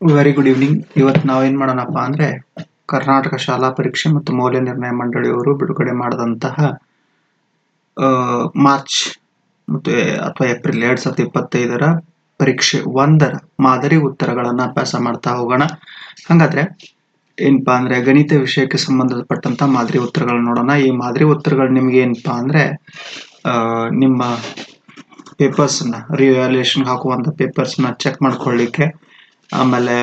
Very good evening ಇವತ್ತು ನಾವೇನ್ ಮಾಡೋಣಪ್ಪ ಅಂದ್ರೆ ಕರ್ನಾಟಕ ಶಾಲಾ ಪರೀಕ್ಷೆ ಮತ್ತು ಮೌಲ್ಯ ನಿರ್ಣಯ ಮಂಡಳಿಯವರು ಬಿಡುಗಡೆ ಮಾಡಿದಂತಹ ಮಾರ್ಚ್ ಮತ್ತು ಅಥವಾ ಏಪ್ರಿಲ್ ಎರಡ್ ಸಾವಿರದ ಇಪ್ಪತ್ತೈದರ ಪರೀಕ್ಷೆ ಒಂದರ ಮಾದರಿ ಉತ್ತರಗಳನ್ನು ಅಭ್ಯಾಸ ಮಾಡ್ತಾ ಹೋಗೋಣ. ಹಾಗಾದ್ರೆ ಏನಪ್ಪ ಅಂದ್ರೆ ಗಣಿತ ವಿಷಯಕ್ಕೆ ಸಂಬಂಧಪಟ್ಟಂತ ಮಾದರಿ ಉತ್ತರಗಳನ್ನ ನೋಡೋಣ. ಈ ಮಾದರಿ ಉತ್ತರಗಳು ನಿಮಗೆ ಏನಪ್ಪಾ ಅಂದ್ರೆ ನಿಮ್ಮ ಪೇಪರ್ಸನ್ನ ನ ರಿವ್ಯಾಲ್ಯೂಯೇಷನ್ ಹಾಕುವಂತ ಪೇಪರ್ಸ್ನ ಚೆಕ್ ಮಾಡ್ಕೊಳ್ಳಿಕ್ಕೆ ಆಮೇಲೆ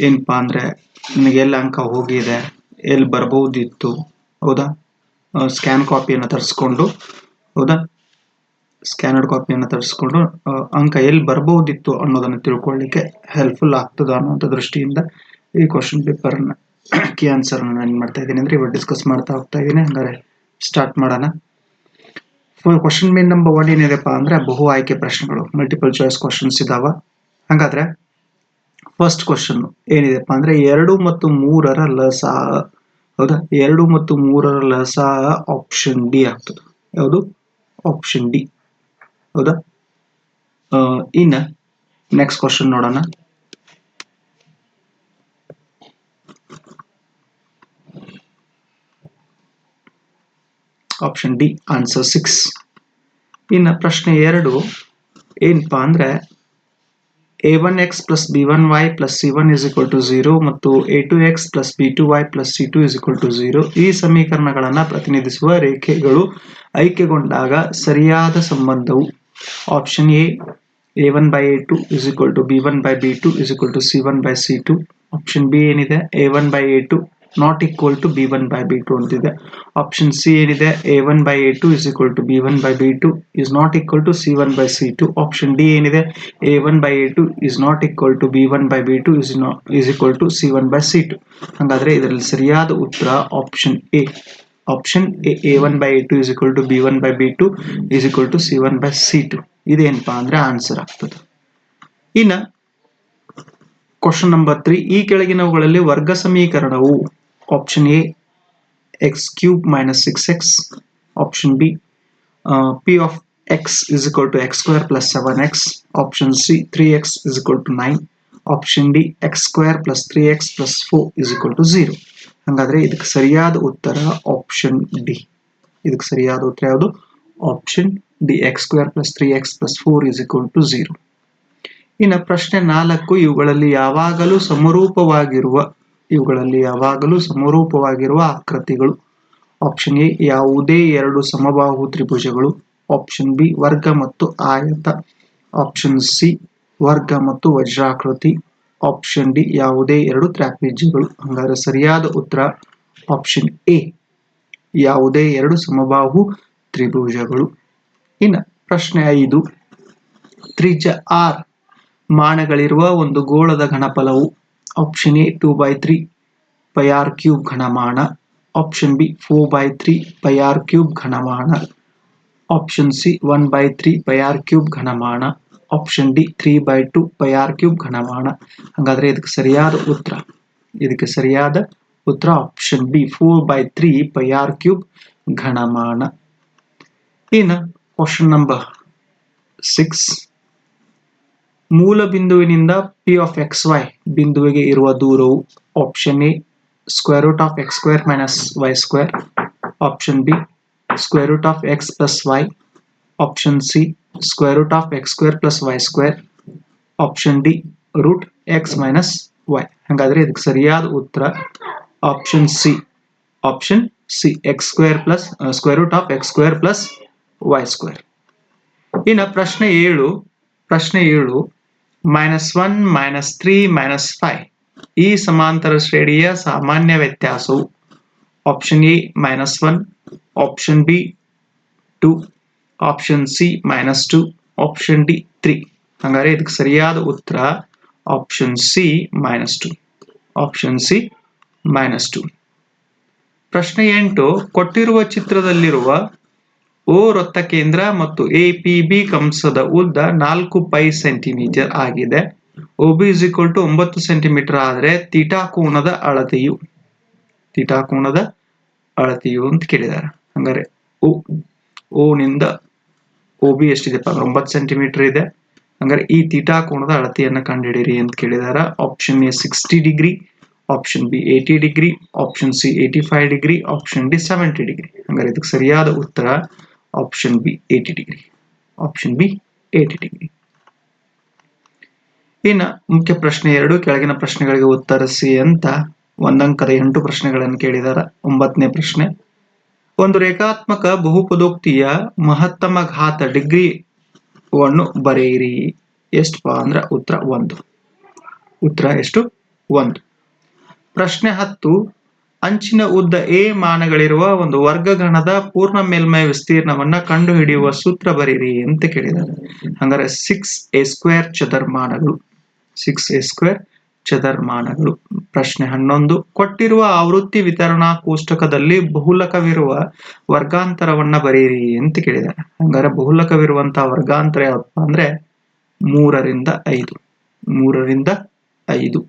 ಏನಪ್ಪಾ ಅಂದ್ರೆ ನಿಮಗೆ ಎಲ್ಲಿ ಅಂಕ ಹೋಗಿದೆ, ಎಲ್ಲಿ ಬರ್ಬೋದಿತ್ತು, ಹೌದಾ? ಸ್ಕ್ಯಾನ್ ಕಾಪಿಯನ್ನು ತರಿಸ್ಕೊಂಡು, ಹೌದಾ? ಸ್ಕ್ಯಾನರ್ಡ್ ಕಾಪಿಯನ್ನು ತರಿಸ್ಕೊಂಡು ಅಂಕ ಎಲ್ಲಿ ಬರ್ಬೋದಿತ್ತು ಅನ್ನೋದನ್ನು ತಿಳ್ಕೊಳ್ಳಿಕ್ಕೆ ಹೆಲ್ಪ್ಫುಲ್ ಆಗ್ತದ ಅನ್ನೋಂಥ ದೃಷ್ಟಿಯಿಂದ ಈ ಕ್ವಶನ್ ಪೇಪರನ್ನು ಕಿ ಆನ್ಸರ್ನ ನಾನು ಏನ್ ಮಾಡ್ತಾ ಇದ್ದೀನಿ ಅಂದ್ರೆ ಇವಾಗ ಡಿಸ್ಕಸ್ ಮಾಡ್ತಾ ಹೋಗ್ತಾ ಇದ್ದೀನಿ. ಹಂಗಾರೆ ಸ್ಟಾರ್ಟ್ ಮಾಡೋಣ. ಕ್ವಶನ್ ಮೇನ್ ನಂಬರ್ ಒನ್ ಏನಿದೆಪ್ಪ ಅಂದ್ರೆ ಬಹು ಆಯ್ಕೆ ಪ್ರಶ್ನೆಗಳು. ಮಲ್ಟಿಪಲ್ ಚಾಯ್ಸ್ ಕ್ವಶನ್ಸ್ ಇದಾವ. ಹಾಗಾದ್ರೆ ಫಸ್ಟ್ ಕ್ವಶನ್ ಏನಿದೆಪ್ಪ ಅಂದ್ರೆ ಎರಡು ಮತ್ತು ಮೂರರ ಲಸ. ಹೌದಾ? ಎರಡು ಮತ್ತು ಮೂರರ ಲಸ ಆಪ್ಷನ್ ಡಿ ಆಗ್ತದೆ. ಯಾವುದು? ಆಪ್ಷನ್ ಡಿ ಹೌದಾ? ಇನ್ನ ನೆಕ್ಸ್ಟ್ ಕ್ವಶನ್ ನೋಡೋಣ. ಆಪ್ಷನ್ ಡಿ ಆನ್ಸರ್ ಸಿಕ್ಸ್ ಇನ್ನು ಪ್ರಶ್ನೆ ಎರಡು. ಏನಪ್ಪಾ ಅಂದ್ರೆ A one X plus B one Y plus C one is equal to zero ಮತ್ತು A two X plus B two Y plus C two is equal to zero ಈ ಸಮೀಕರಣಗಳನ್ನು ಪ್ರತಿನಿಧಿಸುವ ರೇಖೆಗಳು ಐಕ್ಯಗೊಂಡಾಗ ಸರಿಯಾದ ಸಂಬಂಧವು option A A one by A two is equal to B one by B two is equal to C one by C two option B ಏನಿದೆ? A one by A two not equal to B one by B two ಅಂತಿದೆ option C ಏನಿದೆ A one by A two is equal to B one by B two is not equal to C one by C two option D ಏನಿದೆ A one by A two is not equal to B one by B two is is equal to C one by C two ಹಾಗಾದ್ರೆ ಇದರಲ್ಲಿ ಸರಿಯಾದ ಉತ್ತರ option A option A A one by A two is equal to B one by B two is equal to C one by C two ಇದೇನಪ್ಪ ಅಂದ್ರೆ answer ಆಗ್ತದೆ ಇನ್ನ question number three ಈ ಕೆಳಗಿನವುಗಳಲ್ಲಿ ವರ್ಗ ಸಮೀಕರಣವು A X cube minus six X option B P of X is equal to X square plus seven X option C three X is equal to nine option D X square plus three X plus four is equal to zero ಹಾಗಾದ್ರೆ ಇದಕ್ಕೆ ಸರಿಯಾದ ಉತ್ತರ option D ಇದಕ್ಕೆ ಸರಿಯಾದ ಉತ್ತರ ಯಾವುದು? Option D X square plus three X plus four is equal to zero ಇನ್ನು ಪ್ರಶ್ನೆ ನಾಲ್ಕು, ಇವುಗಳಲ್ಲಿ ಯಾವಾಗಲೂ ಸಮರೂಪವಾಗಿರುವ ಇವುಗಳಲ್ಲಿ ಯಾವಾಗಲೂ ಸಮರೂಪವಾಗಿರುವ ಆಕೃತಿಗಳು ಆಪ್ಷನ್ ಎ ಯಾವುದೇ ಎರಡು ಸಮಬಾಹು ತ್ರಿಭುಜಗಳು. ಆಪ್ಷನ್ ಬಿ ವರ್ಗ ಮತ್ತು ಆಯತ. ಆಪ್ಷನ್ ಸಿ ವರ್ಗ ಮತ್ತು ವಜ್ರಾಕೃತಿ. ಆಪ್ಷನ್ ಡಿ ಯಾವುದೇ ಎರಡು ತ್ರಾಪೀಜ್ಯಗಳು ಹಂಗಾದ್ರೆ ಸರಿಯಾದ ಉತ್ತರ ಆಪ್ಷನ್ ಎ ಯಾವುದೇ ಎರಡು ಸಮಬಾಹು ತ್ರಿಭುಜಗಳು. ಇನ್ನು ಪ್ರಶ್ನೆ ಐದು. ತ್ರಿಜ ಆರ್ ಮಾನಗಳಿರುವ ಒಂದು ಗೋಳದ ಘನಫಲವು option A two by three pi R cube ಘನಮಾನ option B four by three pi R cube ಘನಮಾನ option C one by three pi R cube ಘನಮಾನ option D three by two pi R cube ಘನಮಾನ ಹಾಗಾದ್ರೆ ಇದಕ್ಕೆ ಸರಿಯಾದ ಉತ್ತರ ಇದಕ್ಕೆ ಸರಿಯಾದ ಉತ್ತರ option B four by three pi R cube ಘನಮಾನ ಇನ್ನು question number six ಮೂಲ ಬಿಂದುವಿನಿಂದ ಪಿ ಆಫ್ ಎಕ್ಸ್ ವೈ ಬಿಂದುವಿಗೆ ಇರುವ ದೂರವು option A square root of X square minus Y square option B square root of X plus Y option C square root of X square plus Y square option D root X minus Y ಹಾಗಾದ್ರೆ ಇದಕ್ಕೆ ಸರಿಯಾದ ಉತ್ತರ option C option C X square plus square root of X square plus Y square ಇನ್ನು ಪ್ರಶ್ನೆ ಏಳು ಪ್ರಶ್ನೆ ಏಳು minus one minus three minus five ಈ ಸಮಾಂತರ ಶ್ರೇಣಿಯ ಸಾಮಾನ್ಯ ವ್ಯತ್ಯಾಸವು option A minus one option B two option C minus two option D three ಹಂಗಾರೆ ಇದಕ್ಕೆ ಸರಿಯಾದ ಉತ್ತರ option C minus two option C minus two ಪ್ರಶ್ನೆ ಎಂಟು, ಕೊಟ್ಟಿರುವ ಚಿತ್ರದಲ್ಲಿರುವ ಓ ವೃತ್ತ ಕೇಂದ್ರ ಮತ್ತು ಎ ಪಿ ಬಿ ಕಂಸದ ಉದ್ದ ನಾಲ್ಕು ಪೈ ಸೆಂಟಿಮೀಟರ್ ಆಗಿದೆ. ಒಬಿ ಇಸ್ ಈಕ್ವಲ್ ಟು ಒಂಬತ್ತು ಸೆಂಟಿಮೀಟರ್ ಆದರೆ ತೀಟಾಕೋಣದ ಅಳತೆಯು ತೀಟಾಕೋಣದ ಅಳತೆಯು ಅಂತ ಕೇಳಿದ್ದಾರೆ ಹಂಗಾರೆ ಓ ನಿಂದ ಓ ಬಿ ಎಷ್ಟಿದೆಪ್ಪ ಅಂದ್ರೆ ಒಂಬತ್ತು ಸೆಂಟಿಮೀಟರ್ ಇದೆ. ಹಂಗಾರೆ ಈ ತೀಟಾಕೋಣದ ಅಳತೆಯನ್ನು ಕಂಡುಹಿಡಿಯಿರಿ ಅಂತ ಕೇಳಿದಾರ. Option A sixty degree, option B eighty degree, option C eighty five degree, option D seventy degree. ಹಂಗಾರೆ ಇದಕ್ಕೆ ಸರಿಯಾದ ಉತ್ತರ option B eighty degree option B eighty degree ಇನ್ನು ಮುಖ್ಯ ಪ್ರಶ್ನೆ ಎರಡು, ಕೆಳಗಿನ ಪ್ರಶ್ನೆಗಳಿಗೆ ಉತ್ತರಿಸಿ ಅಂತ ಒಂದಂಕದ ಎಂಟು ಪ್ರಶ್ನೆಗಳನ್ನು ಕೇಳಿದಾರ. ಒಂಬತ್ತನೇ ಪ್ರಶ್ನೆ, ಒಂದು ರೇಖಾತ್ಮಕ ಬಹುಪದೋಕ್ತಿಯ ಮಹತ್ತಮ ಘಾತ ಡಿಗ್ರಿವನ್ನು ಬರೆಯಿರಿ. ಎಷ್ಟಪ್ಪ ಅಂದ್ರೆ ಉತ್ತರ ಒಂದು. ಉತ್ತರ ಎಷ್ಟು? ಒಂದು. ಪ್ರಶ್ನೆ ಹತ್ತು ಅಂಚಿನ ಉದ್ದ ಎ ಮಾನಗಳಿರುವ ಒಂದು ವರ್ಗಗಣದ ಪೂರ್ಣ ಮೇಲ್ಮೈ ವಿಸ್ತೀರ್ಣವನ್ನ ಕಂಡುಹಿಡಿಯುವ ಸೂತ್ರ ಬರೀರಿ ಅಂತ ಕೇಳಿದ್ದಾರೆ. ಹಂಗಾರೆ ಸಿಕ್ಸ್ ಎ ಸ್ಕ್ವೇರ್ ಚದರ್ಮಾನಗಳು. ಸಿಕ್ಸ್ ಎ ಸ್ಕ್ವೇರ್ ಚದರ್ಮಾನಗಳು. ಪ್ರಶ್ನೆ ಹನ್ನೊಂದು. ಕೊಟ್ಟಿರುವ ಆವೃತ್ತಿ ವಿತರಣಾ ಕೋಷ್ಟಕದಲ್ಲಿ ಬಹುಲಕವಿರುವ ವರ್ಗಾಂತರವನ್ನ ಬರೀರಿ ಅಂತ ಕೇಳಿದ್ದಾರೆ. ಹಂಗಾರೆ ಬಹುಲಕವಿರುವಂತಹ ವರ್ಗಾಂತರ ಯಾವಪ್ಪ ಅಂದ್ರೆ ಮೂರರಿಂದ ಐದು. ಮೂರರಿಂದ ಐದು.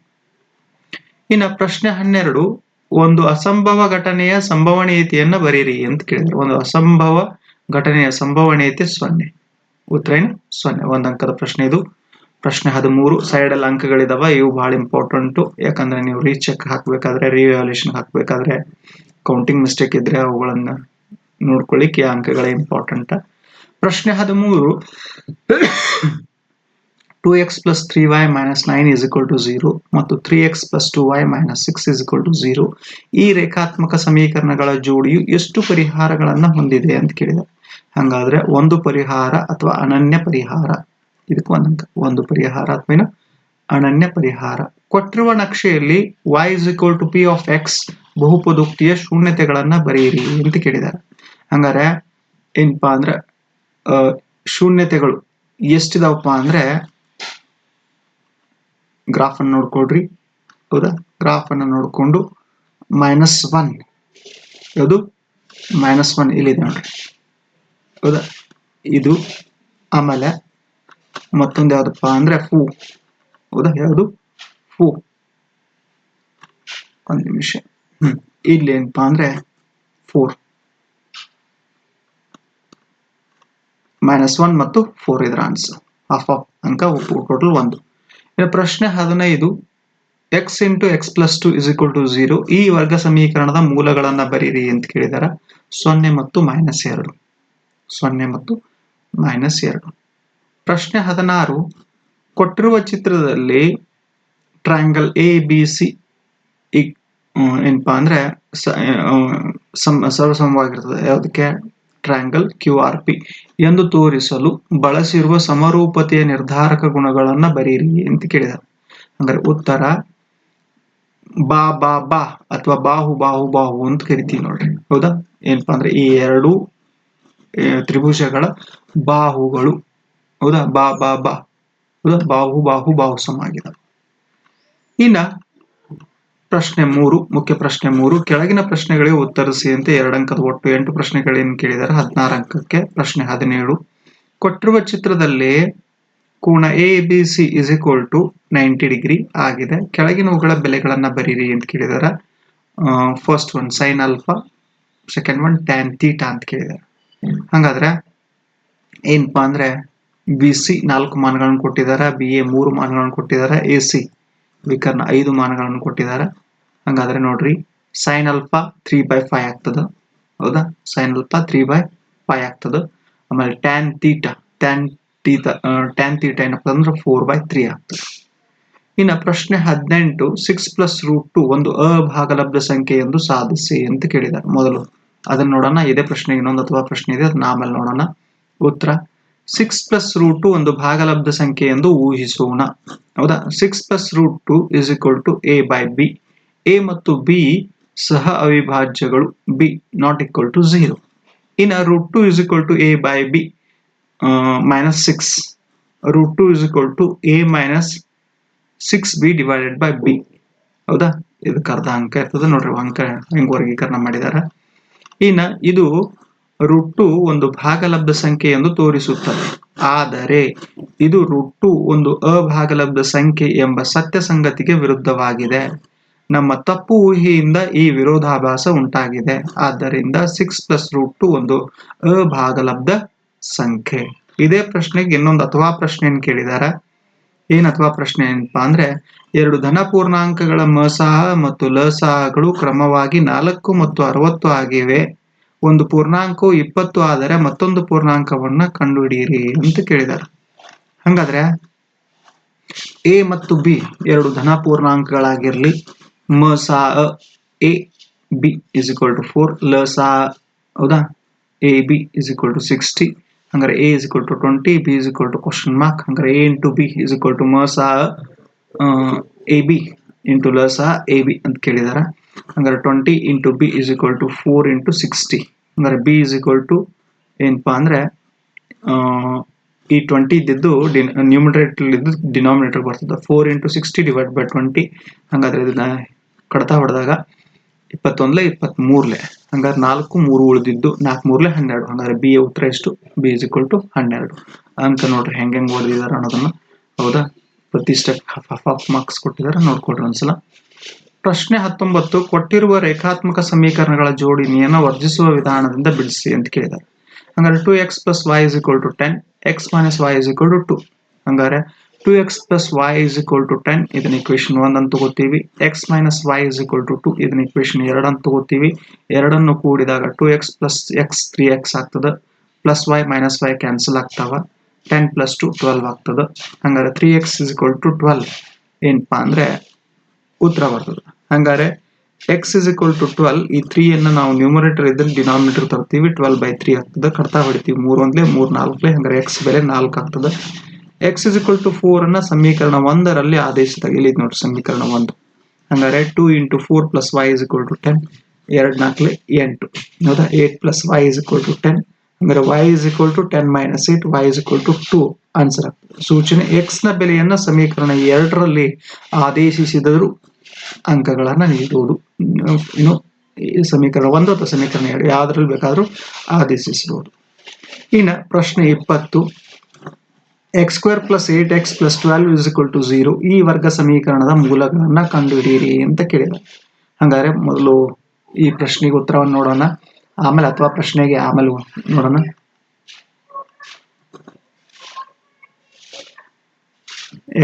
ಇನ್ನು ಪ್ರಶ್ನೆ ಹನ್ನೆರಡು. ಒಂದು ಅಸಂಭವ ಘಟನೆಯ ಸಂಭವನೀಯತೆಯನ್ನ ಬರೀರಿ ಅಂತ ಕೇಳಿದ್ರು. ಒಂದು ಅಸಂಭವ ಘಟನೆಯ ಸಂಭವನೀಯತೆ ಸೊನ್ನೆ. ಉತ್ತರ ಏನು ಸೊನ್ನೆ. ಒಂದು ಅಂಕದ ಪ್ರಶ್ನೆ ಇದು. ಪ್ರಶ್ನೆ ಹದಿಮೂರು. ಸೈಡ್ ಅಲ್ಲಿ ಅಂಕಗಳಿದಾವ. ಇವು ಬಹಳ ಇಂಪಾರ್ಟೆಂಟು ಯಾಕಂದ್ರೆ ನೀವು ರೀಚೆಕ್ ಹಾಕ್ಬೇಕಾದ್ರೆ ರಿವ್ಯಾಲ್ಯೂಷನ್ ಹಾಕ್ಬೇಕಾದ್ರೆ ಕೌಂಟಿಂಗ್ ಮಿಸ್ಟೇಕ್ ಇದ್ರೆ ಅವುಗಳನ್ನ ನೋಡ್ಕೊಳ್ಳಿಕ್ಕೆ ಅಂಕಗಳೇ ಇಂಪಾರ್ಟೆಂಟ್ ಪ್ರಶ್ನೆ ಹದಿಮೂರು. Two X plus three Y minus nine is equal to zero ಮತ್ತು three X plus two Y minus six is equal to zero ಈ ರೇಖಾತ್ಮಕ ಸಮೀಕರಣಗಳ ಜೋಡಿಯು ಎಷ್ಟು ಪರಿಹಾರಗಳನ್ನು ಹೊಂದಿದೆ ಅಂತ ಕೇಳಿದೆ. ಹಂಗಾದ್ರೆ ಒಂದು ಪರಿಹಾರ ಅಥವಾ ಅನನ್ಯ ಪರಿಹಾರ. ಇದಕ್ಕೆ ಒಂದಂತ. ಒಂದು ಪರಿಹಾರ ಅಥವಾ ಅನನ್ಯ ಪರಿಹಾರ. ಕೊಟ್ಟಿರುವ ನಕ್ಷೆಯಲ್ಲಿ y is equal to P of X ಬಹುಪದುಕ್ತಿಯ ಶೂನ್ಯತೆಗಳನ್ನ ಬರೆಯಿರಿ ಅಂತ ಕೇಳಿದ್ದಾರೆ. ಹಂಗಾರೆ ಏನಪ್ಪಾ ಅಂದ್ರೆ ಶೂನ್ಯತೆಗಳು ಎಷ್ಟಿದಾವಪ್ಪ ಅಂದ್ರೆ ಗ್ರಾಫ್ ಅನ್ನು ನೋಡ್ಕೊಡ್ರಿ ಹೌದಾ? ಗ್ರಾಫ್ ಅನ್ನು ನೋಡಿಕೊಂಡು ಮೈನಸ್ ಒನ್ ಯಾವುದು ಮೈನಸ್ ಒನ್ ಇಲ್ಲಿದೆ ನೋಡ್ರಿ. ಹೌದಾ? ಇದು ಆಮೇಲೆ ಮತ್ತೊಂದು ಯಾವುದಪ್ಪ ಅಂದ್ರೆ ಫೂ ಹೌದಾ? ಯಾವುದು? ಫೂ ಒಂದ್ ನಿಮಿಷ. ಇಲ್ಲಿ ಏನಪ್ಪಾ ಅಂದ್ರೆ ಫೋರ್ ಮೈನಸ್ ಒನ್ ಮತ್ತು ಫೋರ್ ಇದರ ಆನ್ಸರ್ ಹಾಫ್ ಆಫ್ ಅಂಕ ಟೋಟಲ್ ಒಂದು. ಪ್ರಶ್ನೆ ಹದಿನೈದು X into X plus two is equal to zero ಈ ವರ್ಗ ಸಮೀಕರಣದ ಮೂಲಗಳನ್ನ ಬರೀರಿ ಅಂತ ಕೇಳಿದಾರ. ಸೊನ್ನೆ ಮತ್ತು ಮೈನಸ್ ಎರಡು. ಸೊನ್ನೆ ಮತ್ತು ಮೈನಸ್ ಎರಡು. ಪ್ರಶ್ನೆ ಹದಿನಾರು, ಕೊಟ್ಟಿರುವ ಚಿತ್ರದಲ್ಲಿ ಟ್ರಯಾಂಗಲ್ ಎ ಬಿ ಸಿ ಏನಪ್ಪಾ ಅಂದ್ರೆ ಸರ್ವಸಮವಾಗಿರ್ತದೆ. ಯಾವುದಕ್ಕೆ? ಟ್ರಯಾಂಗಲ್ ಕ್ಯೂ ಆರ್ ಪಿ ಎಂದು ತೋರಿಸಲು ಬಳಸಿರುವ ಸಮರೂಪತೆಯ ನಿರ್ಧಾರಕ ಗುಣಗಳನ್ನ ಬರೀರಿ ಅಂತ ಕೇಳಿದ ಅಂದ್ರೆ ಉತ್ತರ ಬಾ ಬಾ ಬಾ ಅಥವಾ ಬಾಹು ಬಾಹು ಬಾಹು ಅಂತ ಕರಿತೀವಿ ನೋಡ್ರಿ. ಹೌದಾ? ಏನಪ್ಪಾ ಅಂದ್ರೆ ಈ ಎರಡು ತ್ರಿಭುಜಗಳ ಬಾಹುಗಳು. ಹೌದಾ? ಬಾ ಬಾ ಬಾ. ಹೌದಾ? ಬಾಹು ಬಾಹು ಬಾಹು ಸಮ ಆಗಿದೆ ಇನ್ನ ಪ್ರಶ್ನೆ ಮೂರು, ಮುಖ್ಯ ಪ್ರಶ್ನೆ ಮೂರು, ಕೆಳಗಿನ ಪ್ರಶ್ನೆಗಳಿಗೆ ಉತ್ತರಿಸಿ ಅಂತ ಎರಡು ಅಂಕದ ಒಟ್ಟು ಎಂಟು ಪ್ರಶ್ನೆಗಳೇನು ಕೇಳಿದಾರೆ? ಹದಿನಾರು ಅಂಕಕ್ಕೆ ಪ್ರಶ್ನೆ ಹದಿನೇಳು. ಕೊಟ್ಟಿರುವ ಚಿತ್ರದಲ್ಲಿ ಕೋಣ A B C is equal to ninety degree ಆಗಿದೆ. ಕೆಳಗಿನವುಗಳ ಬೆಲೆಗಳನ್ನ ಬರೀರಿ ಅಂತ ಕೇಳಿದಾರೆ. First one sine alpha second one tan theta ಅಂತ ಕೇಳಿದಾರೆ. ಹಂಗಾದ್ರೆ ಏನಪ್ಪಾ ಅಂದ್ರೆ ಬಿ ಸಿ ನಾಲ್ಕು ಮಾನಗಳನ್ನು ಕೊಟ್ಟಿದ್ದಾರೆ ಬಿ ಎ ಮೂರು ಮಾನಗಳನ್ನು ಕೊಟ್ಟಿದ್ದಾರೆ ಎ ಸಿ ವಿಕರ್ನ ಐದು ಮಾನಗಳನ್ನು ಕೊಟ್ಟಿದ್ದಾರೆ. ಹಂಗಾದ್ರೆ ನೋಡ್ರಿ sine alpha three by five ಆಗ್ತದ. ಹೌದಾ? Sine alpha three by five ಆಗ್ತದ. ಆಮೇಲೆ tan theta tan theta tan theta ಏನಪ್ಪ ಅಂದ್ರೆ ಫೋರ್ ಬೈ ತ್ರೀ ಆಗ್ತದೆ. ಇನ್ನು ಪ್ರಶ್ನೆ ಹದಿನೆಂಟು ಸಿಕ್ಸ್ ಪ್ಲಸ್ ರೂಟ್ ಟು ಒಂದು ಅಭಾಗಲಬ್ಧ ಸಂಖ್ಯೆ ಎಂದು ಸಾಧಿಸಿ ಅಂತ ಕೇಳಿದ್ದಾರೆ ಮೊದಲು. ಅದನ್ನ ನೋಡೋಣ, ಇದೇ ಪ್ರಶ್ನೆ ಇನ್ನೊಂದು ಅಥವಾ ಪ್ರಶ್ನೆ ಇದೆ ಅದನ್ನ ಆಮೇಲೆ ನೋಡೋಣ. ಉತ್ತರ ಸಿಕ್ಸ್ ಪ್ಲಸ್ ರೂಟ್ ಟು ಒಂದು ಭಾಗಲಬ್ಧ ಸಂಖ್ಯೆ ಎಂದು ಊಹಿಸೋಣ. ಹೌದಾ? Six plus root two is equal to A by B A ಮತ್ತು ಬಿ ಸಹ ಅವಿಭಾಜ್ಯಗಳು. B not equal to zero ಇನ್ನು root two is equal to A by B minus six root two is equal to A minus six B divided by B ಹೌದಾ? ಇದಕ್ಕೆ ಅರ್ಧ ಅಂಕ ಇರ್ತದೆ ನೋಡ್ರಿ ಅಂಕ ಹೆಂಗ್ ವರ್ಗೀಕರಣ ಮಾಡಿದಾರೆ. ಇನ್ನು ಇದು ರೂಟ್ ಟು ಒಂದು ಭಾಗಲಬ್ಧ ಸಂಖ್ಯೆ ಎಂದು ತೋರಿಸುತ್ತದೆ. ಆದರೆ, ಇದು ರುಟ್ಟು ಒಂದು ಅಭಾಗಲಬ್ಧ ಸಂಖ್ಯೆ ಎಂಬ ಸತ್ಯ ಸಂಗತಿಗೆ ವಿರುದ್ಧವಾಗಿದೆ. ನಮ್ಮ ತಪ್ಪು ಊಹೆಯಿಂದ ಈ ವಿರೋಧಾಭಾಸ ಉಂಟಾಗಿದೆ. ಆದ್ದರಿಂದ ಸಿಕ್ಸ್ ಪ್ಲಸ್ ರೂಟ್ ಟು ಒಂದು ಅಭಾಗಲಬ್ಧ ಸಂಖ್ಯೆ. ಇದೇ ಪ್ರಶ್ನೆಗೆ ಇನ್ನೊಂದು ಅಥವಾ ಪ್ರಶ್ನೆಯನ್ನು ಕೇಳಿದ್ದಾರೆ ಏನ್ ಅಥವಾ ಪ್ರಶ್ನೆ ಏನಪ್ಪಾ ಅಂದ್ರೆ, ಎರಡು ಧನ ಪೂರ್ಣಾಂಕಗಳ ಮಸಾಹ ಮತ್ತು ಲಸಾಹಗಳು ಕ್ರಮವಾಗಿ ನಾಲ್ಕು ಮತ್ತು ಅರವತ್ತು ಆಗಿವೆ. ಒಂದು ಪೂರ್ಣಾಂಕವು ಇಪ್ಪತ್ತು ಆದರೆ ಮತ್ತೊಂದು ಪೂರ್ಣಾಂಕವನ್ನ ಕಂಡುಹಿಡಿಯಿರಿ ಅಂತ ಕೇಳಿದಾರೆ. ಹಂಗಾದ್ರೆ ಎ ಮತ್ತು ಬಿ ಎರಡು ಧನ ಪೂರ್ಣಾಂಕಗಳಾಗಿರ್ಲಿ. ಮ, ಸಾ A, B is equal to four ಲ, ಸಾ ಹೌದಾ? A, B is equal to sixty ಹಂಗಾರೆ A is equal to twenty B is equal to question mark ಹಂಗಾರೆ A into B is equal to ಮ, ಸಾ ಎ, ಬಿ ಇಂಟು ಲ, ಸಾ A, B ಅಂತ ಕೇಳಿದಾರ. ಹಂಗಾರೆ twenty into B is equal to four into sixty. ಹಂಗಾರೆ B is equal to ಏನಪ್ಪ ಅಂದರೆ ಈ ಟ್ವೆಂಟಿ ಇದ್ದಿದ್ದು ನ್ಯೂಮಿನೇಟರ್ ಇದ್ದು ಡಿನಾಮಿನೇಟರ್ ಬರ್ತದೆ. Four into sixty divide by twenty. ಹಂಗಾದ್ರೆ ಇದನ್ನ ಕಡತ ಹೊಡೆದಾಗ ಇಪ್ಪತ್ತೊಂದ್ಲೆ ಇಪ್ಪತ್ತ್ಮೂರಲೆ ಹಂಗಾದ್ರೆ ನಾಲ್ಕು ಮೂರು ಉಳಿದಿದ್ದು ನಾಲ್ಕು ಮೂರಲೆ ಹನ್ನೆರಡು. ಹಂಗಾರೆ ಬಿ ಉತ್ತರ ಎಷ್ಟು? ಬಿ ಇಸ್ ಈಕ್ವಲ್ ಟು ಹನ್ನೆರಡು. ಅಂತ ನೋಡ್ರಿ ಹೆಂಗೆ ಹೆಂಗೆ ಓದಿದಾರೆ ಅನ್ನೋದನ್ನ. ಹೌದಾ? ಪ್ರತಿ step half half half marks ಕೊಟ್ಟಿದ್ದಾರೆ ನೋಡ್ಕೊಳ್ರಿ ಒಂದ್ಸಲ. ಪ್ರಶ್ನೆ ಹತ್ತೊಂಬತ್ತು, ಕೊಟ್ಟಿರುವ ರೇಖಾತ್ಮಕ ಸಮೀಕರಣಗಳ ಜೋಡಣೆಯನ್ನು ವರ್ಜಿಸುವ ವಿಧಾನದಿಂದ ಬಿಡಿಸಿ ಅಂತ ಕೇಳಿದ್ದಾರೆ. ಹಂಗಾರೆ two X plus Y is equal to ten X minus Y is equal to two ಹಂಗಾರೆ two X plus Y is equal to ten ಇದನ್ನ ಇಕ್ವೇಶನ್ ಒಂದ್ ಅಂತ ತಗೋತೀವಿ. X minus Y is equal to two ಇದನ್ನ equation ಎರಡು ಅಂತ ತಗೋತೀವಿ. ಎರಡನ್ನು ಕೂಡಿದಾಗ two X plus X three X ಆಗ್ತದ. Plus Y minus Y cancel ಆಗ್ತಾವ. ಟೆನ್ ಪ್ಲಸ್ ಟು ಟ್ವೆಲ್ವ್ ಆಗ್ತದ. ಹಂಗಾರೆ three X is equal to twelve ಏನಪ್ಪಾ ಅಂದ್ರೆ ಉತ್ತರ ಬರ್ತದೆ. ಹಂಗಾರೆ X is equal to twelve ಈ ತ್ರೀ ಅನ್ನ ನಾವು ನ್ಯೂಮರೇಟರ್ ಇದ್ರೆ ಡಿನಾಮಿನೇಟರ್ ತರ್ತೀವಿ ಟ್ವೆಲ್ ಬೈ ತ್ರೀ ಆಗ್ತದೆ ಕಡ್ತಾ ಹೊಡಿತೀವಿ ಮೂರ್ ಒಂದ್ಲೆ, ಮೂರ್ ನಾಲ್ಕಲೆ ಹಂಗಾರೆ ಎಕ್ಸ್ ಬೆಲೆ ನಾಲ್ಕು ಆಗ್ತದೆ. X is equal to four ಅನ್ನ ಸಮೀಕರಣ ಒಂದರಲ್ಲಿ ಆದೇಶದಾಗ ಇಲ್ಲಿ ನೋಡ್ರಿ ಸಮೀಕರಣ ಒಂದು. ಹಂಗಾರೆ two into four plus Y is equal to ten ಎರಡ್ ನಾಲ್ಕಲೆ ಎಂಟು. ಹೌದಾ? Eight plus Y is equal to ten ಅಂದ್ರೆ Y is equal to ten minus eight Y is equal to two answer ಆಗ್ತದೆ. ಸೂಚನೆ ಎಕ್ಸ್ನ ಬೆಲೆಯನ್ನ ಸಮೀಕರಣ ಎರಡರಲ್ಲಿ ಆದೇಶಿಸಿದರು ಅಂಕಗಳನ್ನ ನೀಡುವುದು ಈ ಸಮೀಕರಣ ಒಂದು ಅಥವಾ ಸಮೀಕರಣ ಎರಡು ಯಾವುದ್ರಲ್ಲಿ ಬೇಕಾದರೂ ಆದೇಶಿಸಬಹುದು ಇನ್ನು ಪ್ರಶ್ನೆ ಇಪ್ಪತ್ತು. X square plus eight X plus twelve is equal to zero ಈ ವರ್ಗ ಸಮೀಕರಣದ ಮೂಲಗಳನ್ನು ಕಂಡುಹಿಡಿಯಿರಿ ಅಂತ ಕೇಳಿದ. ಹಾಗಾದರೆ ಮೊದಲು ಈ ಪ್ರಶ್ನೆಗೆ ಉತ್ತರವನ್ನು ನೋಡೋಣ. ಆಮೇಲೆ ಅಥವಾ ಪ್ರಶ್ನೆಗೆ ಆಮೇಲೆ ನೋಡೋಣ.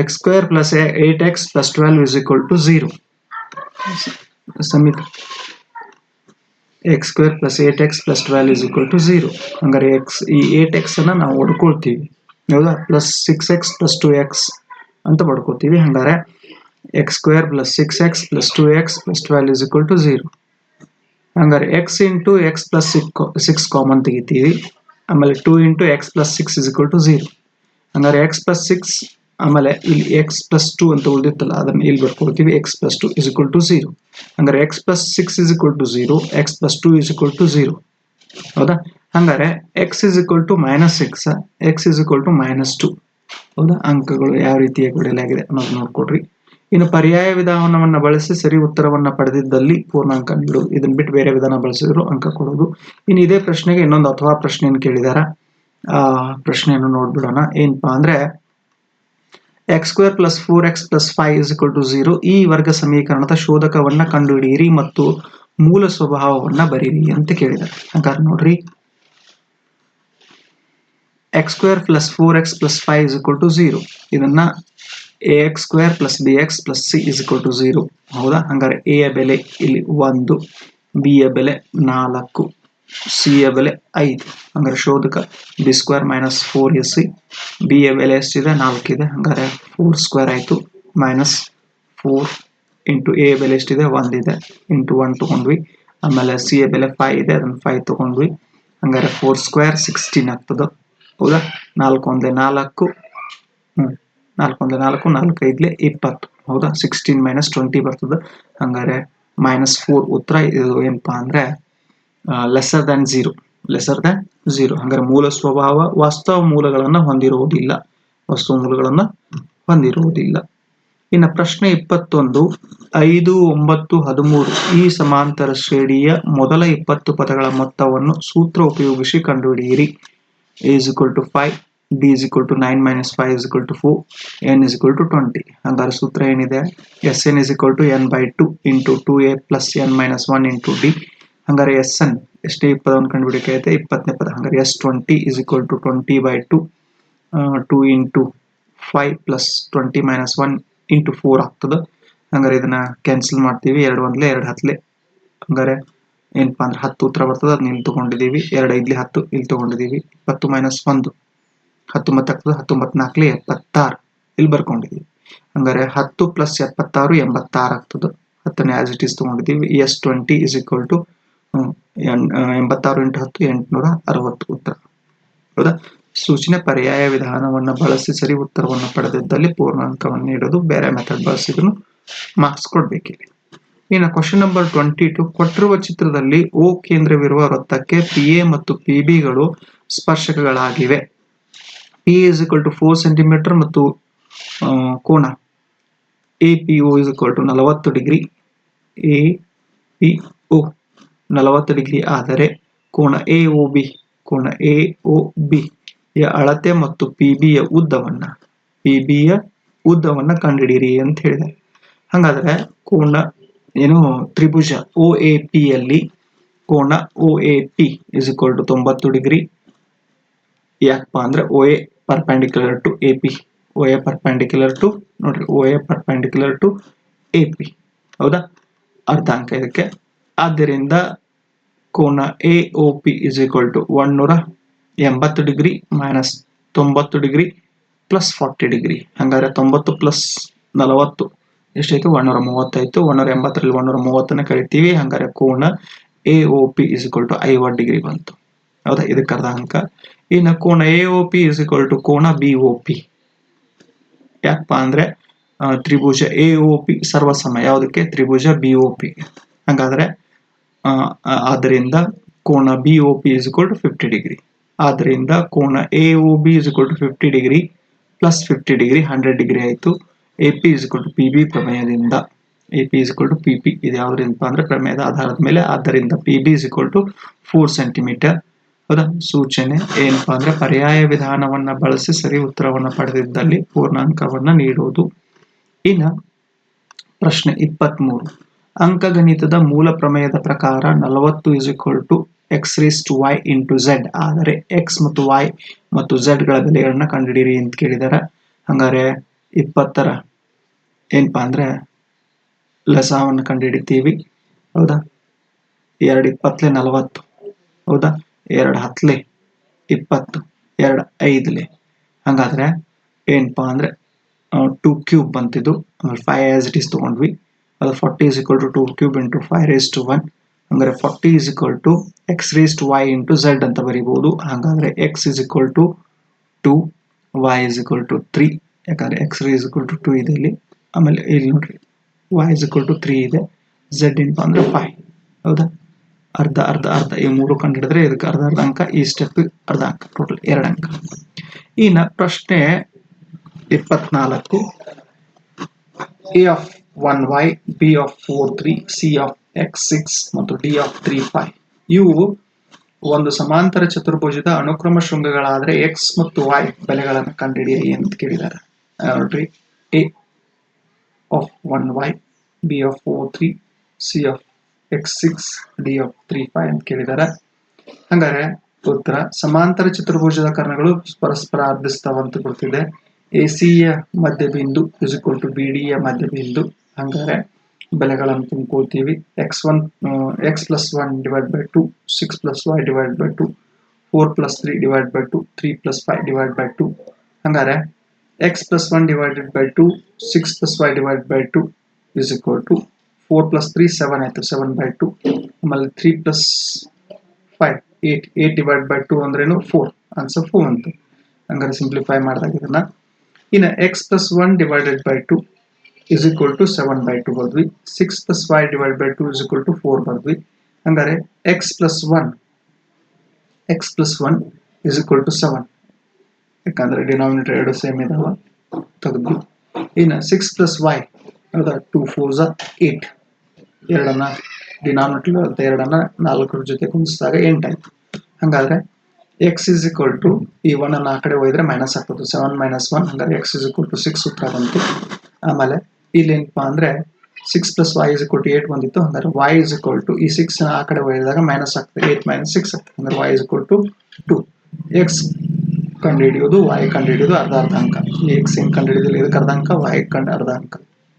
X square plus eight x plus twelve is equal to zero ಸಮೀಕ x square plus eight x plus twelve is equal to zero ಹಂಗಾರೆ ಎಕ್ಸ್ ಈ ಏಟ್ ಎಕ್ಸ್ ಅನ್ನ ನಾವು ಹೊಡ್ಕೊಳ್ತೀವಿ. ಹೌದಾ? Plus six x plus two x ಅಂತ ಪಡ್ಕೋತೀವಿ. ಹಂಗಾರೆ x square plus six x plus two x plus twelve is equal to zero ಹಂಗಾರೆ x into x plus six common ತೆಗಿತೀವಿ. ಆಮೇಲೆ two into x plus six is equal to zero ಹಂಗಾರೆ X plus six ಆಮೇಲೆ ಇಲ್ಲಿ x plus two ಅಂತ ಉಳಿದಿತ್ತಲ್ಲ, ಅದನ್ನ ಇಲ್ಲಿ ಬರ್ಕೊಳ್ತೀವಿ X plus two is equal to zero ಹಂಗಾರೆ X plus six is equal to zero X plus two is equal to zero ಹೌದಾ? ಹಂಗಾರೆ X is equal to minus six X is equal to minus two ಹೌದಾ? ಅಂಕಗಳು ಯಾವ ರೀತಿಯಾಗಿ ಕೊಡಲಾಗಿದೆ ಅನ್ನೋದು ನೋಡ್ಕೊಡ್ರಿ. ಇನ್ನು ಪರ್ಯಾಯ ವಿಧಾನವನ್ನು ಬಳಸಿ ಸರಿ ಉತ್ತರವನ್ನು ಪಡೆದಿದ್ದಲ್ಲಿ ಪೂರ್ಣಾಂಕ ನೀಡುವುದು ಇದನ್ನ ಬಿಟ್ಟು ಬೇರೆ ವಿಧಾನ ಬಳಸಿದ್ರು ಅಂಕ ಕೊಡೋದು. ಇನ್ನು ಇದೇ ಪ್ರಶ್ನೆಗೆ ಇನ್ನೊಂದು ಅಥವಾ ಪ್ರಶ್ನೆಯನ್ನು ಕೇಳಿದಾರ? ಆ, ಪ್ರಶ್ನೆಯನ್ನು ನೋಡ್ಬಿಡೋಣ. ಏನಪ್ಪಾ ಅಂದ್ರೆ X square plus four X plus five is equal to zero ಈ ವರ್ಗ ಸಮೀಕರಣದ ಶೋಧಕವನ್ನ ಕಂಡುಹಿಡಿಯಿರಿ ಮತ್ತು ಮೂಲ ಸ್ವಭಾವವನ್ನು ಬರೀರಿ ಅಂತ ಕೇಳಿದ್ದಾರೆ. ಹಾಗಾದ್ರೆ ನೋಡ್ರಿ. X square plus four x plus five is equal to zero ಇದನ್ನ a x square plus b x plus c is equal to zero ಹೌದಾ? ಹಂಗಾರೆ ಎ ಯ ಬೆಲೆ ಇಲ್ಲಿ ಒಂದು ಬಿ ಯ ಬೆಲೆ ನಾಲ್ಕು ಸಿ ಯ ಬೆಲೆ ಐದು. ಹಂಗಾರೆ ಶೋಧಕ b square minus four s c b ಯ ಬೆಲೆ ಎಷ್ಟಿದೆ ನಾಲ್ಕಿದೆ ಹಂಗಾರೆ ಫೋರ್ ಸ್ಕ್ವೇರ್ ಆಯಿತು. ಮೈನಸ್ ಫೋರ್ ಇಂಟು ಎ ಬೆಲೆ ಎಷ್ಟಿದೆ ಒಂದಿದೆ ಇಂಟು ಒನ್ ತೊಗೊಂಡ್ವಿ. ಆಮೇಲೆ ಸಿ ಎ ಬೆಲೆ ಫೈವ್ ಇದೆ, ಅದನ್ನು ಫೈವ್ ತೊಗೊಂಡ್ವಿ. ಹಂಗಾರೆ ಫೋರ್ ಸ್ಕ್ವೇರ್ ಸಿಕ್ಸ್ಟೀನ್ ಆಗ್ತದೆ. ಹೌದಾ? ನಾಲ್ಕು ಒಂದೇ ನಾಲ್ಕು. ಹ್ಮ್. ನಾಲ್ಕು ಒಂದೇ ನಾಲ್ಕು ನಾಲ್ಕು ಐದ್ಲೆ ಇಪ್ಪತ್ತು. ಹೌದಾ? ಸಿಕ್ಸ್ಟೀನ್ ಮೈನಸ್ ಟ್ವೆಂಟಿ ಬರ್ತದೆ. ಹಂಗಾರೆ ಮೈನಸ್ ಫೋರ್ ಉತ್ತರ, ಇದು ಏನಪ್ಪ ಅಂದರೆ lesser than zero lesser than zero. ಹಂಗಾರೆ ಮೂಲ ಸ್ವಭಾವ ವಾಸ್ತವ ಮೂಲಗಳನ್ನು ಹೊಂದಿರುವುದಿಲ್ಲ. ವಸ್ತು ಮೂಲಗಳನ್ನು ಹೊಂದಿರುವುದಿಲ್ಲ. ಇನ್ನು ಪ್ರಶ್ನೆ ಇಪ್ಪತ್ತೊಂದು, ಐದು, ಒಂಬತ್ತು, ಹದಿಮೂರು ಈ ಸಮಾಂತರ ಶ್ರೇಣಿಯ ಮೊದಲ ಇಪ್ಪತ್ತು ಪದಗಳ ಮೊತ್ತವನ್ನು ಸೂತ್ರ ಉಪಯೋಗಿಸಿ ಕಂಡುಹಿಡಿಯಿರಿ. S equal to five d is equal to nine minus five is equal to four n is equal to twenty ಹಂಗಾರೆ ಸೂತ್ರ ಏನಿದೆ? S n is equal to n by two into two a plus n minus one into d ಹಂಗಾರೆ S n ಎಷ್ಟೇ ಪದವನ್ನು ಕಂಡುಹಿಡಿಯಕ್ಕೆ ಇಪ್ಪತ್ತನೇ ಪದ. ಹಂಗಾರೆ s twenty is equal to twenty by two two into five plus twenty minus one into four ಆಗ್ತದೆ. ಹಂಗಾರೆ ಇದನ್ನ ಕ್ಯಾನ್ಸಲ್ ಮಾಡ್ತೀವಿ, ಎರಡು ಒಂದ್ಲೆ, ಎರಡು ಹತ್ತಲೆ. ಹಂಗಾರೆ ಏನಪ್ಪಾ ಅಂದ್ರೆ ಹತ್ತು ಉತ್ತರ ಬರ್ತದೆ ಅದನ್ನ ಇಲ್ಲಿ ತೊಗೊಂಡಿದ್ದೀವಿ. ಎರಡು ಐದ್ಲಿ ಹತ್ತು, ಇಲ್ಲಿ ತೊಗೊಂಡಿದ್ದೀವಿ. ಇಪ್ಪತ್ತು ಮೈನಸ್ ಒಂದು ಹತ್ತೊಂಬತ್ತು ಆಗ್ತದೆ ಹತ್ತೊಂಬತ್ತು ನಾಲ್ಕಲಿ ಎಪ್ಪತ್ತಾರು. ಇಲ್ಲಿ ಬರ್ಕೊಂಡಿದ್ದೀವಿ. ಹಂಗಾರೆ ಹತ್ತು ಪ್ಲಸ್ ಎಪ್ಪತ್ತಾರು ಎಂಬತ್ತಾರು ಆಗ್ತದೆ. ಹತ್ತನೇ ಆಸ್ ಇಟ್ ಈಸ್ ತೊಗೊಂಡಿದ್ದೀವಿ. S twenty is equal to ಎಂಬತ್ತಾರು ಇಂಟು ಹತ್ತು ಎಂಟುನೂರ ಅರವತ್ತು ಉತ್ತರ. ಹೌದಾ? ಸೂಚನೆ ಪರ್ಯಾಯ ವಿಧಾನವನ್ನು ಬಳಸಿ ಸರಿ ಉತ್ತರವನ್ನು ಪಡೆದಿದ್ದಲ್ಲಿ ಪೂರ್ಣಾಂಕವನ್ನು ನೀಡೋದು ಬೇರೆ ಮೆಥಡ್ ಬಳಸಿದ್ರು ಮಾರ್ಕ್ಸ್ ಕೊಡ್ಬೇಕಿಲ್ಲಿ ಇನ್ನು ಕ್ವಶನ್ ನಂಬರ್ ಟ್ವೆಂಟಿ ಟು ಕೊಟ್ಟಿರುವ ಚಿತ್ರದಲ್ಲಿ ಓ ಕೇಂದ್ರವಿರುವ ವೃತ್ತಕ್ಕೆ ಪಿ ಎ ಮತ್ತು ಪಿ ಬಿಗಳು ಸ್ಪರ್ಶಕಗಳಾಗಿವೆ. P is to four centimetre ಮತ್ತು ಕೋಣ A P O is equal to ನಲವತ್ತು ಡಿಗ್ರಿ. ಎ ಪಿ ಒ ನಲವತ್ತು ಡಿಗ್ರಿ. ಆದರೆ ಕೋನ ಎ ಒ ಬಿ ಕೋನ ಎ ಒ ಬಿ ಯ ಅಳತೆ ಮತ್ತು ಪಿ ಬಿ ಯ ಉದ್ದವನ್ನ ಪಿ ಬಿ ಯ ಉದ್ದವನ್ನ ಕಂಡುಹಿಡಿಯಿರಿ ಅಂತ ಹೇಳಿದ್ದಾರೆ. ಹಾಗಾದ್ರೆ ಕೋನ ಏನು ತ್ರಿಭುಜ ಒ ಎ ಪಿಯಲ್ಲಿ ಕೋನ O A P is equal to ತೊಂಬತ್ತು ಡಿಗ್ರಿ. ಯಾಕಪ್ಪ ಅಂದ್ರೆ O A perpendicular to A P O A perpendicular to ನೋಡ್ರಿ O A perpendicular to A P ಹೌದಾ? ಅರ್ಧಾಂಕ ಇದಕ್ಕೆ ಆದ್ದರಿಂದ ಕೋನ A O P is equal to ಒನ್ನೂರ ಎಂಬತ್ತು ಡಿಗ್ರಿ ಮೈನಸ್ ತೊಂಬತ್ತು ಡಿಗ್ರಿ ಪ್ಲಸ್ ಫಾರ್ಟಿ ಡಿಗ್ರಿ ಹಂಗಾದ್ರೆ ತೊಂಬತ್ತು ಪ್ಲಸ್ ನಲವತ್ತು, ಎಷ್ಟಾಯ್ತು? ಒನ್ನೂರ ಮೂವತ್ತಾಯ್ತು ಒನ್ನೂರ ಎಂಬತ್ತರಲ್ಲಿ ಒನ್ನೂರ ಮೂವತ್ತನ್ನ ಕರಿತೀವಿ. ಹಂಗಾರೆ ಕೋನ A O P is equal to ಐವತ್ತು ಡಿಗ್ರಿ ಬಂತು. ಹೌದಾ? ಇದಕ್ಕೆ ಅರ್ಧ ಅಂಕ. ಇನ್ನು ಕೋನ A O P is equal to ಕೋನ ಬಿ ಓ ಪಿ ಯಾಕಪ್ಪ ಅಂದ್ರೆ ತ್ರಿಭುಜ ಎ ಒ ಪಿ ಸರ್ವಸಮ. ಯಾವುದಕ್ಕೆ? ತ್ರಿಭುಜ ಬಿ ಓ ಪಿ ಹಂಗಾದ್ರೆ ಆದ್ದರಿಂದ ಕೋನ B O P is equal to fifty degree ಆದ್ದರಿಂದ ಕೋನ A O B is equal to fifty degree plus fifty degree hundred degree ಆಯಿತು. A P is equal to P B ಪ್ರಮೇಯದಿಂದ. A P is equal to P P ಇದು ಯಾವುದರಿಂದ ಅಂದರೆ ಪ್ರಮೇಯದ ಆಧಾರದ ಮೇಲೆ. ಆದ್ದರಿಂದ P B is equal to four centimetre ಹೌದಾ? ಸೂಚನೆ ಏನಪ್ಪಾ ಅಂದರೆ ಪರ್ಯಾಯ ವಿಧಾನವನ್ನು ಬಳಸಿ ಸರಿ ಉತ್ತರವನ್ನು ಪಡೆದಿದ್ದಲ್ಲಿ ಪೂರ್ಣಾಂಕವನ್ನು ನೀಡುವುದು ಇನ್ನು ಪ್ರಶ್ನೆ ಇಪ್ಪತ್ಮೂರು. ಅಂಕಗಣಿತದ ಮೂಲ ಪ್ರಮೇಯದ ಪ್ರಕಾರ ನಲವತ್ತು is equal to x raise to y into z ಆದರೆ ಎಕ್ಸ್ ಮತ್ತು ವೈ ಮತ್ತು ಝೆಡ್ಗಳ ಬೆಲೆಗಳನ್ನ ಕಂಡುಹಿಡಿಯಿರಿ ಅಂತ ಕೇಳಿದಾರೆ. ಹಂಗಾರೆ ಇಪ್ಪತ್ತರ ಏನಪ್ಪಾ ಅಂದ್ರೆ ಲಸಾವನ್ನು ಕಂಡುಹಿಡಿತೀವಿ. ಹೌದಾ? ಎರಡು ಇಪ್ಪತ್ತಲೆ ನಲವತ್ತು. ಹೌದಾ? ಎರಡು ಹತ್ತಲೆ ಇಪ್ಪತ್ತು. ಎರಡು ಐದಲೆ. ಹಂಗಾದ್ರೆ ಏನಪ್ಪಾ ಅಂದ್ರೆ ಟು ಕ್ಯೂಬ್ ಬಂತಿದ್ದು. ಆಮೇಲೆ ಫೈವ್ ಆಸ್ ಇಟ್ ಈಸ್ ತಗೊಂಡ್ವಿ. ಅದು forty is equal to two cube into five raise to one ಹಂಗಾರೆ forty is equal to x raise to y into z ಅಂತ ಬರೀಬಹುದು. ಹಾಗಾದ್ರೆ x is equal to two y is equal to three ಯಾಕಂದ್ರೆ x ray is equal to two ಇದೆ ಇಲ್ಲಿ. ಆಮೇಲೆ ಇಲ್ಲಿ ನೋಡ್ರಿ y is equal to three ಇದೆ ಝೆಡ್ ಇಂಟು ಅಂದ್ರೆ ಫೈ ಹೌದಾ? ಅರ್ಧ ಅರ್ಧ ಅರ್ಧ. ಈ ಮೂರು ಕಂಡು ಹಿಡಿದ್ರೆ ಇದಕ್ಕೆ ಅರ್ಧ ಅರ್ಧ ಅಂಕ ಈ ಸ್ಟೆಪ್ ಅರ್ಧ ಅಂಕ ಟೋಟಲ್ ಎರಡು ಅಂಕ ಇನ್ನು ಪ್ರಶ್ನೆ ಇಪ್ಪತ್ನಾಲ್ಕು. A of one y B of four three C of x six ಮತ್ತು ಡಿ ಆಫ್ ತ್ರೀ ಫೈವ್ ಇವು ಒಂದು ಸಮಾಂತರ ಚತುರ್ಭುಜದ ಅನುಕ್ರಮ ಶೃಂಗಗಳಾದರೆ ಎಕ್ಸ್ ಮತ್ತು ವೈ ಬೆಲೆಗಳನ್ನು ಕಂಡುಹಿಡಿಯಿರಿ ಅಂತ ಕೇಳಿದ್ದಾರೆ ನೋಡ್ರಿ. A of one y B of four three C of x six D of three five ಅಂತ ಕೇಳಿದ್ದಾರೆ ಹಂಗಾರೆ ಉತ್ತರ, ಸಮಾಂತರ ಚತುರ್ಭುಜದ ಕರ್ಣಗಳು ಪರಸ್ಪರ ಅರ್ಧಿಸ್ತಾವಂತ ಗೊತ್ತಿದೆ ಎ ಯ ಮಧ್ಯಬಿಂದು is equal to B D ಯ ಮಧ್ಯಬಿಂದು ಹಂಗಾರೆ ಬೆಲೆಗಳನ್ನು ತುಂಬ್ಕೊಳ್ತೀವಿ. X one x plus one divide by two six plus y divide by two four plus three divide by two three plus five divide by two ಹಂಗಾರೆ x plus one divided by two six plus y divide by two is equal to four plus three seven ಆಯಿತು seven by two ಆಮೇಲೆ three plus five eight eight divide by two ಅಂದ್ರೇನು four answer four ಅಂತ ಹಂಗಾರೆ simplify ಮಾಡಿದಾಗ ಇದನ್ನ. ಇನ್ನು x plus one divided by two is equal to seven by two ಬರ್ದ್ವಿ six plus five divide by two is equal to four ಬರ್ದ್ವಿ ಹಂಗಾರೆ x plus one x plus one is equal to seven ಯಾಕಂದ್ರೆ denominator ಎರಡು same ಇದಾವ. ತೆಗೆದ್ವಿ. ಇನ್ನು six plus y ಹೌದಾ two four ಝ eight ಎರಡನ್ನ denominator ಅಂತ ಎರಡನ್ನ ನಾಲ್ಕರ ಜೊತೆ ಕುಂದಿಸಿದಾಗ ಎಂಟಾಯ್ತು ಹಂಗಾದ್ರೆ ಎಕ್ಸ್ ಇಸ್ ಈಕ್ವಲ್ ಟು ಈ ಒನ್ ಅನ್ನ ಆ ಕಡೆ ಹೋಯ್ದ್ರೆ ಮೈನಸ್ ಆಗ್ತದೆ. ಸೆವೆನ್ ಮೈನಸ್ ಒನ್ ಹಂಗಾರೆ x is equal to six ಉತ್ತರ ಬಂತು. ಆಮೇಲೆ ಇಲ್ಲಿ ಏನಪ್ಪಾ ಅಂದ್ರೆ six plus y is to eight ಬಂದಿತ್ತು. ಅಂದ್ರೆ ವೈ ಇಸ್ ಇಕ್ವಲ್ ಟು ಈ ಸಿಕ್ಸ್ ಆ ಕಡೆ ಒಯ್ದಾಗ ಮೈನಸ್ ಆಗ್ತದೆ. ಏಟ್ ಮೈನಸ್ ಸಿಕ್ಸ್ ಆಗ್ತದೆ. ಅಂದ್ರೆ y is equal to two x ಕಂಡುಹಿಡಿಯೋದು y ಕಂಡುಹಿಡಿಯೋದು ಅರ್ಧ ಅರ್ಧ ಅಂಕ ಎಕ್ಸ್ ಏನು ಕಂಡುಹಿಡಿದಿಲ್ಲ? ಇದಕ್ಕೆ ಅರ್ಧ ಅಂಕ ವೈ ಕಂಡು ಅರ್ಧ ಅಂಕ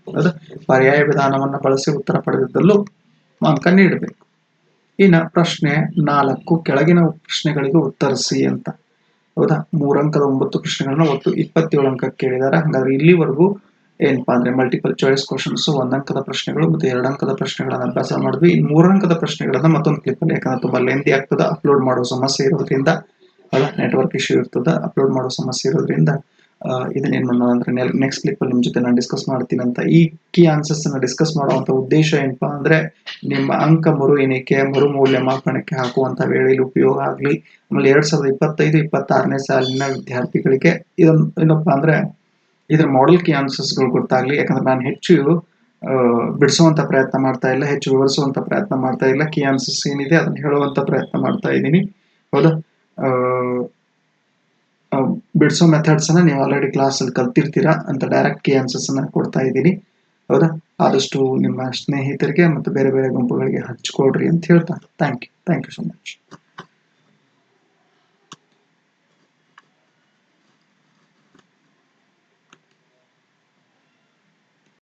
ಅದು ಪರ್ಯಾಯ ವಿಧಾನವನ್ನು ಬಳಸಿ ಉತ್ತರ ಪಡೆದಿದ್ದಲ್ಲೂ ಅಂಕ ನೀಡಬೇಕು. ಇನ್ನು ಪ್ರಶ್ನೆ ನಾಲ್ಕು, ಕೆಳಗಿನ ಪ್ರಶ್ನೆಗಳಿಗೆ ಉತ್ತರಿಸಿ ಅಂತ. ಹೌದಾ? ಮೂರಂಕದ ಒಂಬತ್ತು ಪ್ರಶ್ನೆಗಳನ್ನ ಒಟ್ಟು ಇಪ್ಪತ್ತೇಳು ಅಂಕ ಕೇಳಿದ್ದಾರೆ ಹಾಗಾದ್ರೆ ಇಲ್ಲಿವರೆಗೂ ಏನಪ್ಪಾ ಅಂದ್ರೆ ಮಲ್ಟಿಪಲ್ ಚಾಯ್ಸ್ ಕ್ವಶನ್ಸ್ ಒಂದಂಕದ ಪ್ರಶ್ನೆಗಳು ಮತ್ತೆ ಎರಡಂಕದ ಅಂಕದ ಪ್ರಶ್ನೆಗಳನ್ನ ಅಭ್ಯಾಸ ಮಾಡಿದ್ವಿ. ಇನ್ನು ಮೂರಂಕದ ಪ್ರಶ್ನೆಗಳನ್ನ ಮತ್ತೊಂದು ಕ್ಲಿಪ್ ಅಲ್ಲಿ, ಯಾಕಂದ್ರೆ ತುಂಬಾ ಲೆಂದಿ ಆಗ್ತದ. ಅಪ್ಲೋಡ್ ಮಾಡೋ ಸಮಸ್ಯೆ ಇರೋದ್ರಿಂದ, ಅಲ್ಲ ನೆಟ್ವರ್ಕ್ ಇಶ್ಯೂ ಇರ್ತದ. ಅಪ್ಲೋಡ್ ಮಾಡೋ ಸಮಸ್ಯೆ ಇರೋದ್ರಿಂದ ಇದನ್ನೇನು ಮಾಡೋಣ ಅಂದ್ರೆ ನೆಕ್ಸ್ಟ್ ಕ್ಲಿಪ್ ಅಲ್ಲಿ ನಿಮ್ ಜೊತೆ ನಾನು ಡಿಸ್ಕಸ್ ಮಾಡ್ತೀನಿ ಅಂತ ಈ ಕೀ ಆನ್ಸರ್ಸ್ ಅನ್ನ ಡಿಸ್ಕಸ್ ಮಾಡುವಂತ ಉದ್ದೇಶ ಏನಪ್ಪಾ ಅಂದ್ರೆ, ನಿಮ್ಮ ಅಂಕ ಮರು ಎಣಿಕೆ ಮರು ಮೌಲ್ಯಮಾಪನಕ್ಕೆ ಹಾಕುವಂತ ವೇಳೆಯಲ್ಲಿ ಉಪಯೋಗ ಆಗ್ಲಿ. ಆಮೇಲೆ ಎರಡ್ ಸಾವಿರದ ಇಪ್ಪತ್ತೈದು, ಇಪ್ಪತ್ತಾರನೇ ಸಾಲಿನ ವಿದ್ಯಾರ್ಥಿಗಳಿಗೆ ಇದೊಂದು ಏನಪ್ಪಾ ಅಂದ್ರೆ ಇದ್ರ ಮಾಡೆಲ್ ಕೀ ಆನ್ಸರ್ಸ್ಗಳು ಗೊತ್ತಾಗ್ಲಿ. ಯಾಕಂದ್ರೆ ನಾನು ಹೆಚ್ಚು ಬಿಡಿಸುವಂತ ಪ್ರಯತ್ನ ಮಾಡ್ತಾ ಇಲ್ಲ, ಹೆಚ್ಚು ವಿವರಿಸುವಂಥ ಪ್ರಯತ್ನ ಮಾಡ್ತಾ ಇಲ್ಲ. ಕೀ ಆನ್ಸರ್ಸ್ ಏನಿದೆ ಅದನ್ನ ಹೇಳುವಂತ ಪ್ರಯತ್ನ ಮಾಡ್ತಾ ಇದ್ದೀನಿ. ಹೌದಾ? ಬಿಡಿಸೋ ಮೆಥಡ್ಸ್ ಅನ್ನ ನೀವು ಆಲ್ರೆಡಿ ಕ್ಲಾಸ್ ಅಲ್ಲಿ ಕಲ್ತಿರ್ತೀರಾ ಅಂತ ಡೈರೆಕ್ಟ್ ಕೀ ಆನ್ಸರ್ಸ್ ಅನ್ನ ಕೊಡ್ತಾ ಇದ್ದೀನಿ. ಹೌದಾ? ಆದಷ್ಟು ನಿಮ್ಮ ಸ್ನೇಹಿತರಿಗೆ ಮತ್ತು ಬೇರೆ ಬೇರೆ ಗುಂಪುಗಳಿಗೆ ಹಂಚ್ಕೊಡ್ರಿ ಅಂತ ಹೇಳ್ತಾ. Thank you thank you so much